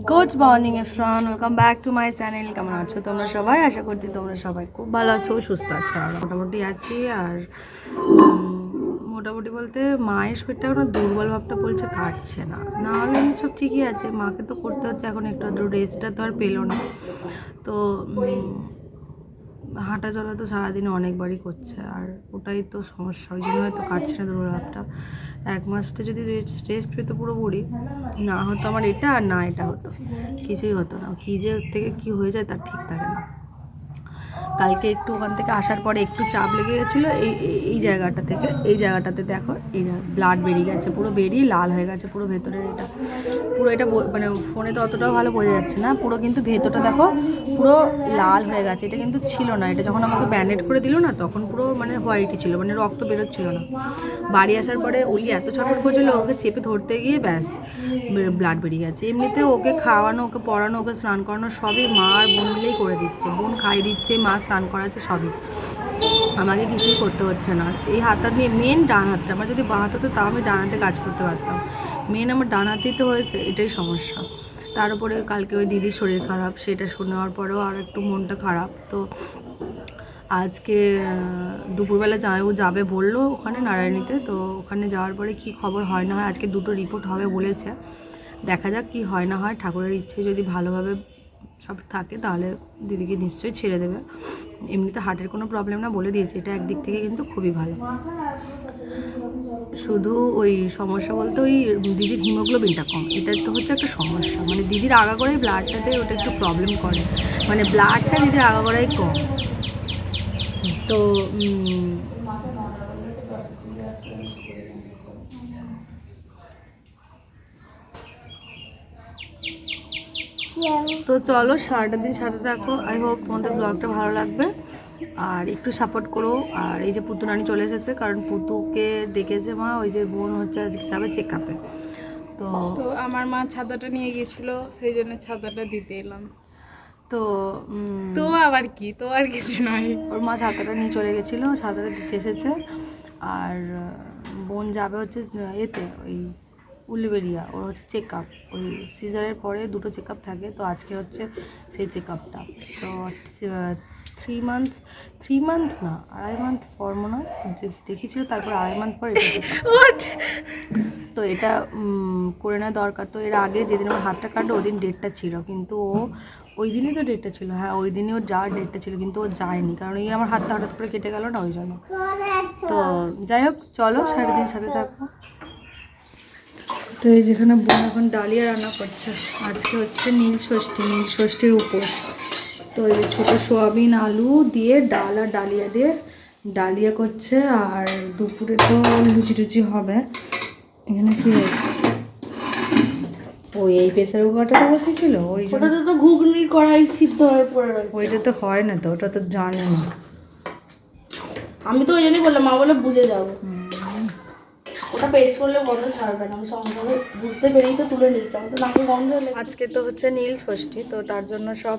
Good morning এফরান welcome back to my channel কেমন আছো তোমরা সবাই? আশা করছি তোমরা সবাই খুব ভালো আছো, সুস্থ আছো, আর মোটামুটি আছি। আর মোটামুটি বলতে মায়ের শরীরটা এখন দুর্বল ভাবটা বলছে, কাটছে না। না হলে সব ঠিকই আছে। মাকে তো করতে হচ্ছে, এখন একটু আধটু রেস্টটা তো আর পেল না। তো হাঁটা চলা তো সারাদিনে অনেকবারই করছে, আর ওটাই তো সমস্যা। ওই জন্য হয়তো কাটছে না দুর্বলভাবটা এক মাসটা যদি রেস্ট রেস্ট পেতো পুরোপুরি না হতো আমার এটা আর না এটা হতো। কিছুই হতো না। কী যে থেকে কি হয়ে যায় তার ঠিক থাকে না। কালকে একটু ওখান থেকে আসার পরে একটু চাপ লেগে গেছিল। এই, এই- জায়গাটা থেকে, এই জায়গাটাতে দেখো, এই ব্লাড বেরিয়ে গেছে, পুরো বেরিয়ে লাল হয়ে গেছে, পুরো ভেতরের এটা। পুরো এটা মানে ফোনে তো অতটাও ভালো বোঝা যাচ্ছে না, পুরো কিন্তু ভেতরটা দেখো, পুরো লাল হয়ে গেছে। এটা কিন্তু ছিল না, এটা যখন আমাকে ব্যান্ডেড করে দিল না, তখন পুরো মানে হোয়াইটই ছিল মানে রক্ত বেরোচ্ছিল না। বাড়ি আসার পরে ওই এত ছটফট করছিল, ওকে চেপে ধরতে গিয়ে ব্যাস ব্লাড বেরিয়ে গেছে। এমনিতে ওকে খাওয়ানো, ওকে পড়ানো, ওকে স্নান করানো সবই মা আর বোন মিলেই করে দিচ্ছে, বোন খাইয়ে দিচ্ছে, মা স্নান করাচ্ছে সবই। আমাকে কিছুই করতে হচ্ছে না। এই হাতটা নিয়ে মেন ডান হাতটা, আমার যদি বাঁ হাত হতো তাও আমি ডান হাতে কাজ করতে পারতাম। মেন আমার ডান হাতেই তো হয়েছে, এটাই সমস্যা। তার উপরে কালকে ওই দিদির শরীর খারাপ, সেটা শোনার পরেও আর একটু মনটা খারাপ। তো আজকে দুপুরবেলা ও যাবে বলল ওখানে নারায়ণীতে, তো ওখানে যাওয়ার পরে কি খবর হয় না হয় আজকে দুটো রিপোর্ট হবে বলেছে। দেখা যাক কি হয় না হয়, ঠাকুরের ইচ্ছে যদি ভালোভাবে সব থাকে, তাহলে দিদিকে নিশ্চয়ই ছেড়ে দেবে। এমনিতে হার্টের কোনো প্রবলেম না বলে দিয়েছে, এটা একদিক থেকে কিন্তু খুবই ভালো। শুধু ওই সমস্যা বলতে ওই দিদির হিমোগ্লোবিনটা কম, এটা তো হচ্ছে একটা সমস্যা। মানে দিদির আগা আগাগোড়াই ব্লাডটাতে ওটা একটু প্রবলেম করে। মানে ব্লাডটা দিদির আগা আগাগোড়াই কম। তো তো চলো সারাটা দিন সাথে থাকো। আই হোপ তোমাদের ব্লগটা ভালো লাগবে। আর একটু সাপোর্ট করো। আর এই যে পুতু নানি চলে এসেছে কারণ পুতুকে ডেকেছে মা ওই যে বোন হচ্ছে আজকে যাবে চেক আপে তো তো আমার মা ছাতাটা নিয়ে গেছিল সেই জন্য ছাতাটা দিতে এলাম। তো তো আবার কি? তো আর কিছু নয়। ওর মা ছাতাটা নিয়ে চলে গেছিল ছাতাটা দিতে এসেছে। আর বোন যাবে হচ্ছে এতে ওই উলবেরিয়া ওর হচ্ছে চেক আপ ওই সিজারের পরে দুটো চেক আপ থাকে তো আজকে হচ্ছে সেই চেক আপটা তো থ্রি মান্থ থ্রি মান্থ না আড়াই মান্থ পর মনে হয় দেখিয়েছিল তারপর আড়াই মান্থ পর এটা তো এটা করে নেওয়া দরকার। তো এর আগে যেদিন ওর হাতটা কাটলো ওই দিন ডেটটা ছিল। কিন্তু ও ওই দিনই তো ডেটটা ছিল। হ্যাঁ ওই দিনই ওর যাওয়ার ডেটটা ছিল কিন্তু ও যায়নি। কারণ এই আমার হাতটা হঠাৎ করে কেটে গেল না ওই জন্য। তো যাই হোক চলো সারাদিন সাথে থাকব তো এই যেখানে বোন এখন ডালিয়া রান্না করছে আজকে হচ্ছে নীল ষষ্ঠী নীল ষষ্ঠীর উপর তো এই ছোটো সোয়াবিন আলু দিয়ে ডাল আর ডালিয়া দিয়ে ডালিয়া করছে আর দুপুরে তো লুচি টুচি হবে। এখানে কি হয়েছে? ওই এই প্রেসার কুকারটা তো বসেছিল ওই ওটাতে তো ঘুগনির কড়াই সিদ্ধ হয়ে পড়ে রয়েছে। ওইটা তো হয় না তো ওটা তো জানে না। আমি তো ওই জন্যই বললাম মা বলে বুঝে যাব। পেস্ট করলে ছাড়বে না। বুঝতে পেরেই তো তুলে আজকে তো হচ্ছে নীল ষষ্ঠী, তো তার জন্য সব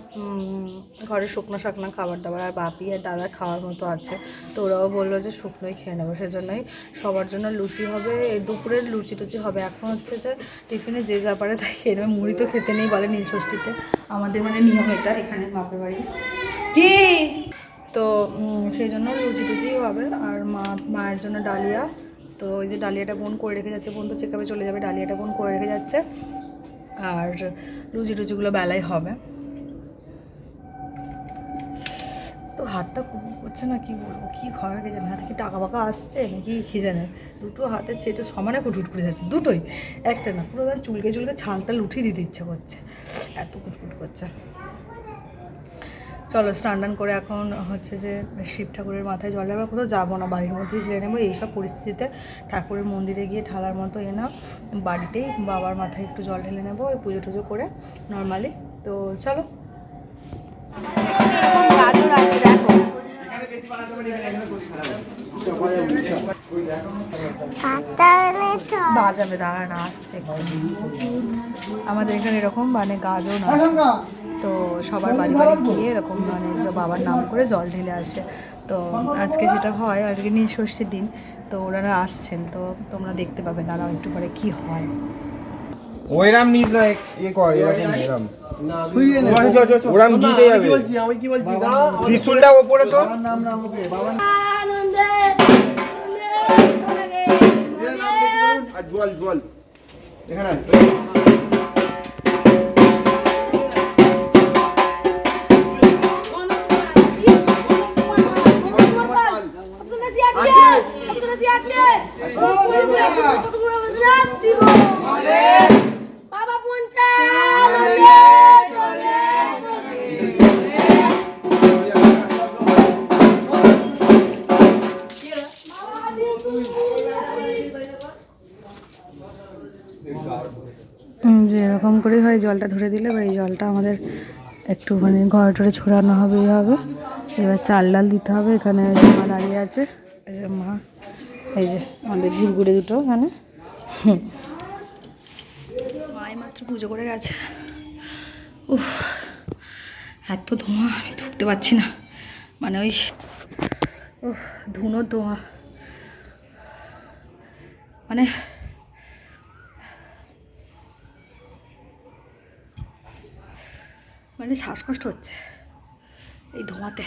ঘরে শুকনো শাকনা খাবার দাবার আর বাপি আর দাদার খাওয়ার মতো আছে। তো ওরাও বলল যে শুকনোই খেয়ে নেব, সেজন্যই সবার জন্য লুচি হবে। দুপুরের লুচি টুচি হবে। এখন হচ্ছে যে টিফিনে যে যা পারে তাই খেয়ে নেবে। মুড়ি তো খেতে নেই বলে নীল ষষ্ঠীতে। আমাদের মানে নিয়ম এটা এখানে বাপের বাড়ি। কি? তো সেই জন্য লুচি টুচি হবে। আর মা, মায়ের জন্য ডালিয়া। তো ওই যে ডালিয়াটা বোন করে রেখে যাচ্ছে, বোন তো চেকআপে চলে যাবে, ডালিয়াটা বোন করে রেখে যাচ্ছে। আর লুচি টুচিগুলো বেলায় হবে। তো হাতটা করছে না, কি বলব, কী খাওয়া কে জানে, হাতে কি টাকা বাকা আসছে নাকি কি জানে। দুটো হাতের চেটে সমানে কুটকুট করে যাচ্ছে, দুটোই। একটা না, পুরো চুলকে চুলকে ছালটা লুঠিয়ে দিতে ইচ্ছা করছে, এত কুটকুট করছে। চলো, স্নান টান করে এখন হচ্ছে যে শিব ঠাকুরের মাথায় জল ঢালবো, কোথাও যাব না, বাড়ির মধ্যেই ছেড়ে নেব। এইসব পরিস্থিতিতে ঠাকুরের মন্দিরে গিয়ে ঢালার মতো এ না, বাড়িতেই বাবার মাথায় একটু জল ঢেলে নেব, ওই পুজো টুজো করে নর্মালি তো চলো। গাজর বাজাবে দাঁড়া না আসছে। আমাদের এখানে এরকম মানে আসে তো সবার বাড়ি বাড়ি গিয়ে এরকম মানে বাবার নাম করে জল ঢেলে আসে। তো আজকে সেটা হয় আর কি নীল ষষ্ঠীর দিন তো ওনারা আসছেন। তো তোমরা দেখতে পাবে দাঁড়াও একটু পরে কি হয়। ওইরাম নিস না এ কর এরকম এরকম ওরাম দিতে যাবে। আমি কি বলছি না পিস্তুলটা তো নাম নাম। ওকে বাবা আনন্দে আর জল জল। এখানে যে এরকম করে হয়, জলটা ধরে দিলে বা এই জলটা আমাদের একটু মানে ঘরে টরে ছড়ানো হবে হবে এবার চাল ডাল দিতে হবে, এখানে মা দাঁড়িয়ে আছে। মা এই যে আমাদের ঘুরঘুরে দুটো এখানে। মাই মাত্র পুজো করে গেছে। উফ, এত ধোঁয়া, আমি ঢুকতে পারছি না। মানে ওই ধুনোর ধোঁয়া। মানে মানে শ্বাসকষ্ট হচ্ছে এই ধোঁয়াতে।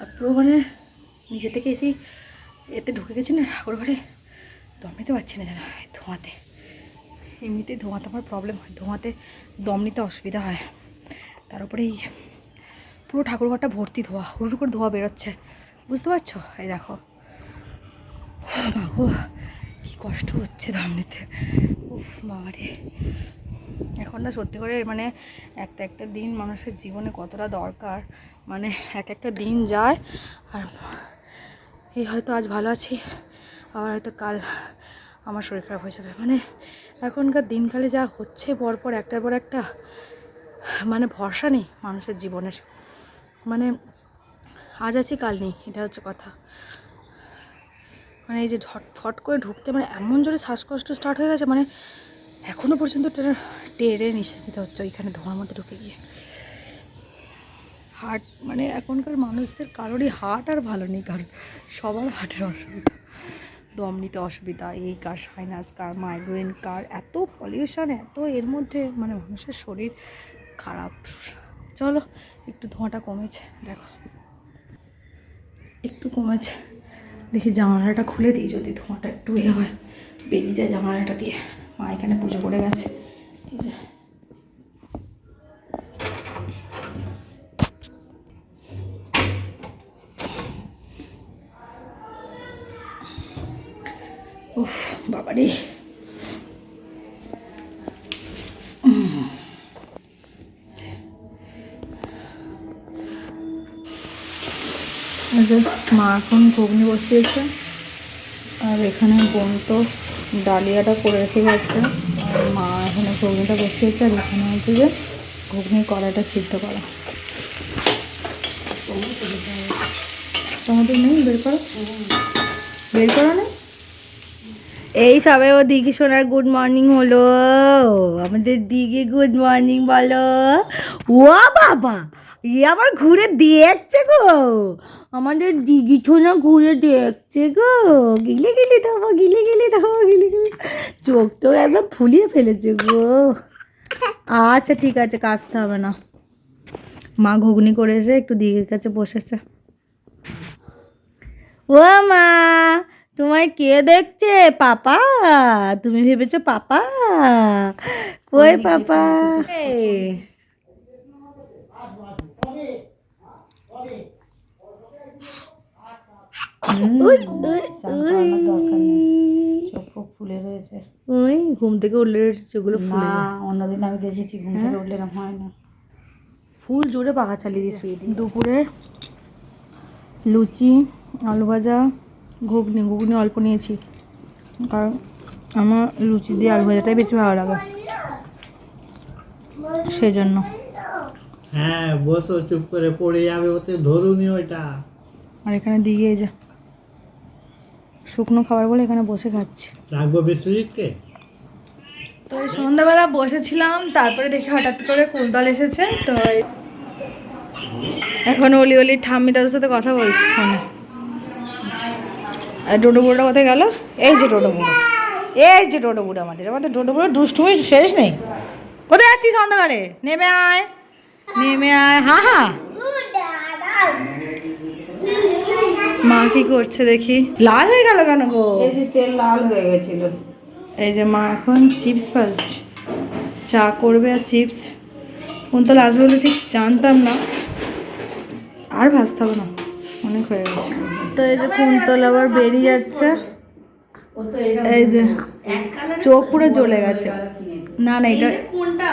আর পুরো মানে নিজে থেকে এসেই এতে ঢুকে গেছি না ঠাকুর ঘরে। দম নিতে পারছি না এই ধোঁয়াতে। এমনিতেই ধোঁয়াতে আমার প্রবলেম হয়। ধোঁয়াতে দম নিতে অসুবিধা হয়। তার উপরে এই পুরো ঠাকুর ঘরটা ভর্তি ধোয়া। হুড় করে ধোয়া বেরোচ্ছে। বুঝতে পারছ? এই দেখো। মা গো কী কষ্ট হচ্ছে দম নিতে। বাবারে। এখন না সত্যি করে মানে একটা একটা দিন মানুষের জীবনে কতটা দরকার। মানে এক একটা দিন যায় আর এই হয়তো আজ ভালো আছি, আবার হয়তো কাল আমার শরীর খারাপ হয়ে যাবে। মানে এখনকার দিনকালে যা হচ্ছে পরপর একটার পর একটা মানে ভরসা নেই মানুষের জীবনের। মানে আজ আছি, কাল নেই, এটা হচ্ছে কথা। মানে এই যে ঢট ফট করে ঢুকতে মানে এমন জোরে শ্বাসকষ্ট স্টার্ট হয়ে গেছে মানে এখনও পর্যন্ত টেরে নিঃশ্বাস নিতে হচ্ছে ওইখানে ধোঁয়ার মধ্যে ঢুকে গিয়ে। হার্ট মানে এখনকার মানুষদের কারোরই হার্ট আর ভালো নেই, কারণ সবার হার্টের অসুবিধা। দম নিতে অসুবিধা, এই কার সাইনাস কার মাইগ্রেন কার এত পলিউশন এত এর মধ্যে মানে মানুষের শরীর খারাপ। চলো, একটু ধোঁয়াটা কমেছে, দেখো। একটু কমেছে। দেখি জানালাটা খুলে দিই, যদি ধোঁয়াটা একটু এ হয়। বেরিয়ে যায় জানালাটা দিয়ে। মা এখানে পুজো করে গেছে। এই যে। মা এখন ঘুগনি বসিয়েছে। আর এখানে বোন তো ডালিয়াটা করে রেখে গেছে। আর মা এখানে ঘুগনিটা বসিয়েছে, আর এখানে হচ্ছে যে ঘুগনির কড়াইটা সিদ্ধ করা। টমেটো নেই? বের করো। বের করো না? এই সবে ও দিঘি সোনার গুড মর্নিং হলো। আমাদের দিঘি গুড মর্নিং বলো। ও বাবা! ই আবার ঘুরে দেখছে গো। আমাদের দিঘি সোনা ঘুরে দেখছে গো। গিলে গিলে দেবো গিলে গিলে দেবো গিলে গিলে। চোখ তো একদম ফুলিয়ে ফেলেছে গো। আচ্ছা ঠিক আছে কাচতে হবে না। মা ঘুগনি করেছে একটু দিঘির কাছে বসেছে। ও মা তোমায় কে দেখছে? পাপা? তুমি ভেবেছো পাপা? কই পাপা? ফুলে রয়েছে ওই। ঘুম থেকে উঠলে সেগুলো ফুলে অন্যদিন আমি দেখেছি ঘুম থেকে উঠলে এরকম হয় না। ফুল জোরে পাখা চালিয়ে দিয়ে শুয়ে দিই দুপুরে লুচি আলু ভাজা ঘুগনি। ঘুগনি অল্প নিয়েছি কারণ আমার লুচি দিয়ে আলু ভাজাটাই বেশি ভালো লাগে সেজন্য। হ্যাঁ বসো চুপ করে পড়ে যাবে ওতে ধরুনি ওইটা। আর এখানে দিয়ে এই যে শুকনো খাবার বলে এখানে বসে খাচ্ছি। রাখব বিশ্বজিৎকে? তো এই সন্ধ্যাবেলা বসেছিলাম তারপরে দেখি হঠাৎ করে কুন্তল এসেছে তো এখন অলি অলি ঠাম্মি দাদুর সাথে কথা বলছি ফোনে আর ডোডো বুড়োটা কোথায় গেল? এই যে ডোডো বুড়ো। এই যে ডোডো বুড়ো আমাদের। আমাদের ডোডো বুড়ো দুষ্টুমি শেষ নেই। কোথায় যাচ্ছিস অন্ধকারে? নেমে আয়। নেমে আয়। হা হা। মা কি করছে দেখি? লাল হয়ে গেল কেন গো? এই যে তেল লাল হয়ে গেছিল। এই যে মা এখন চিপস ভাজছে। চা করবে আর চিপস। কুন্তল আসবে বলে ঠিক জানতাম না। আর ভাজতে হবে না। অনেক হয়ে গেছে। তো এই যে কুন্তল আবার বেরিয়ে যাচ্ছে। এই যে চোখ পুরো জ্বলে গেছে। না না এটা কোনটা?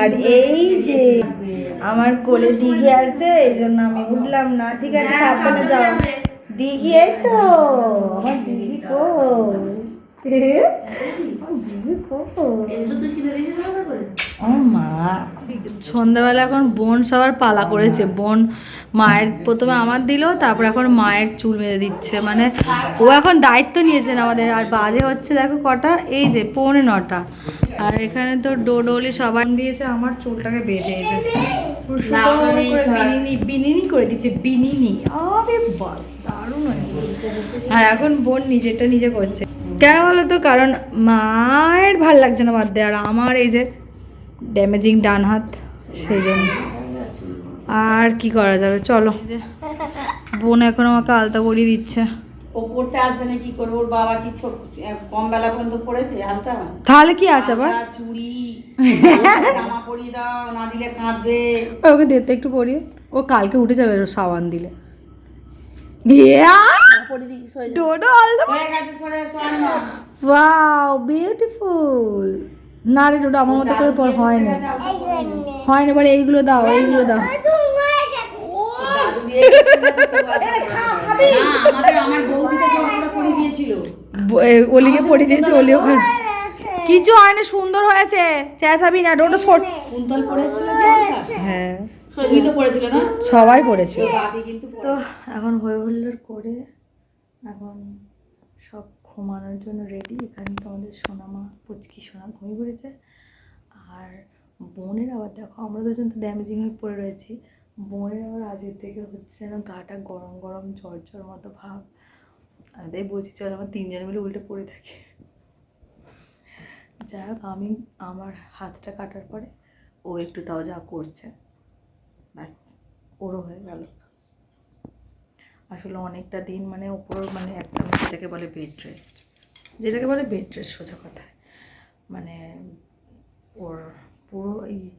আর এই যে আমার কোলে দিঘি আছে এই জন্য আমি উঠলাম না। ঠিক আছে সাবধানে যাও। দিঘি এই তো আমার দিঘি কো সন্ধ্যাবেলা এখন বোন সবার পালা করেছে। বোন মায়ের প্রথমে আমার দিল তারপর এখন মায়ের চুল বেঁধে দিচ্ছে। মানে ও এখন দায়িত্ব নিয়েছেন আমাদের। আর বাজে হচ্ছে দেখো কটা? এই যে পৌনে নটা। আর এখানে তো ডোডোলি সবাই দিয়েছে আমার চুলটাকে বেঁধে বিনিনি করে দিচ্ছে বিনিনি। আরে বাস দারুণ আর এখন বোন নিজেরটা নিজে করছে। কেন বলো তো? কারণ মায়ের ভালো লাগছে না বাদ দেয় আর আমার এই যে ড্যামেজিং ডান হাত সেই জন্য। আর কি করা যাবে? চলো। যে বোন এখন আমাকে আলতা পরিয়ে দিচ্ছে। ও পড়তে আসবে না কি করব? ওর বাবা কি ছোট কম বেলা পর্যন্ত পড়েছে? হালটা তাহলে কি আছে আবার? চুড়ি জামা পরিয়ে দাও না দিলে কাঁদবে। ওকে দেখতে একটু পরিয়ে। ও কালকে উঠে যাবে সাবান দিলে। বিউটিফুল না রে ডোডো আমার মতো করে পর হয় না। হয় না বলে এইগুলো দাও এইগুলো দাও দাদু দিয়ে না আমাদের আমার বৌদিকে চোখটা পরিয়ে দিয়েছিল ব- এ, অলিকে পড়ে দিয়েছে অলিও খা- কিছু হয় না, সুন্দর হয়েছে। চেঁচাবি না ডোডো ছোট হ্যাঁ। সবই পড়েছিল। তো এখন হয়ে হুল্লোড় করে। এখন সব ঘুমানোর জন্য রেডি এখানে তো আমাদের সোনামা, পুচকি সোনা ঘুমিয়ে পড়েছে। আর বোনের আবার দেখো, আমরা দুজন তো ড্যামেজিং হয়ে পড়ে রয়েছি। বোনের আবার আজকের থেকে হচ্ছে যেন গাটা গরম গরম জ্বর জ্বর মতো ভাব। তাই বলছি, চল আমার তিনজন মিলে উল্টে পড়ে থাকে। যাই হোক, আমি আমার হাতটা কাটার পরে ও একটু তাও যা করছে। ব্যাস, ওরও হয়ে গেল। আসলে অনেকটা দিন মানে ওপর মানে একটা যেটাকে বলে বেড রেস্ট যেটাকে বলে বেড রেস্ট সোজা কথায়। মানে ওর পুরো এই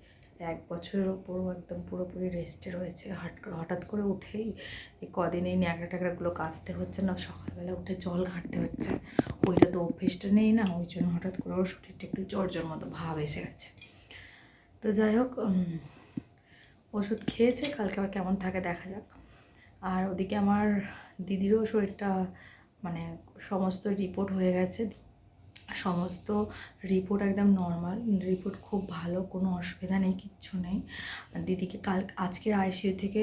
এক বছরের ওপরও একদম পুরোপুরি রেস্টে রয়েছে হট, হঠাৎ করে উঠেই এই কদিন এই ন্যাকড়া ট্যাকড়াগুলো কাচতে হচ্ছে না, সকালবেলা উঠে জল ঘাঁটতে হচ্ছে। ওইটা তো অভ্যেসটা নেই না, ওই জন্য হঠাৎ করে ওর শরীরটা একটু জ্বর মতো ভাব এসে গেছে। তো যাই হোক ওষুধ খেয়েছে, কালকে আবার কেমন থাকে দেখা যাক। আর ওদিকে আমার দিদিরও শরীরটা মানে সমস্ত রিপোর্ট হয়ে গেছে সমস্ত রিপোর্ট একদম নর্মাল রিপোর্ট খুব ভালো, কোনো অসুবিধা নেই, কিচ্ছু নেই। দিদিকে কাল, আজকের আইসিইউ থেকে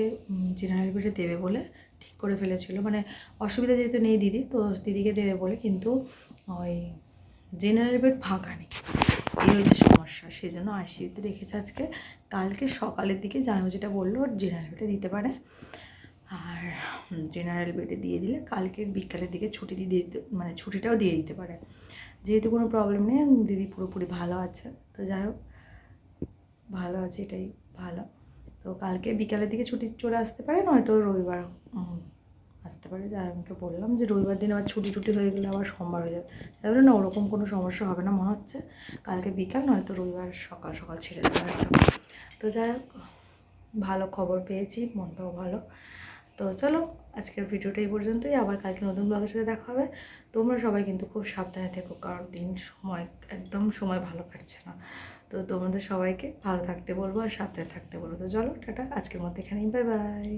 জেনারেল বেডে দেবে বলে ঠিক করে ফেলেছিল। মানে অসুবিধা যেহেতু নেই দিদি, তো দিদিকে দেবে বলে কিন্তু ওই জেনারেল বেড ফাঁকা নেই। এই হচ্ছে সমস্যা সেই জন্য আইসিইউতে রেখেছে আজকে। কালকে সকালের দিকে জানো যেটা বলল জেনারেল বেডে দিতে পারে। আর জেনারেল বেডে দিয়ে দিলে কালকের বিকালের দিকে ছুটি দিয়ে মানে ছুটিটাও দিয়ে দিতে পারে। যেহেতু কোনো প্রবলেম নেই দিদি পুরোপুরি ভালো আছে। তো যাই হোক, ভালো আছে এটাই, ভালো। তো কালকে বিকালের দিকে ছুটি চলে আসতে পারে, নয়তো রবিবার আসতে পারে। যাই আমাকে বললাম যে রবিবার দিন আবার ছুটি টুটি হয়ে গেলে আবার সোমবার হয়ে যাবে। তাহলে না, ওরকম কোনো সমস্যা হবে না, মনে হচ্ছে কালকে বিকাল, নয়তো রবিবার সকাল সকাল ছেড়ে দেবে একদম তো যাই হোক, ভালো খবর পেয়েছি, মনটাও ভালো। তো চলো আজকের ভিডিওটা এই পর্যন্তই। আবার কালকে নতুন ব্লগের সাথে দেখা হবে। তোমরা সবাই কিন্তু খুব সাবধানে থেকো কারোর দিন সময়, একদম সময় ভালো কাটছে না। তো তোমাদের সবাইকে ভালো থাকতে বলব আর সাবধানে থাকতে বলব। তো চলো, টাটা। আজকের মধ্যে এখানেই। Bye bye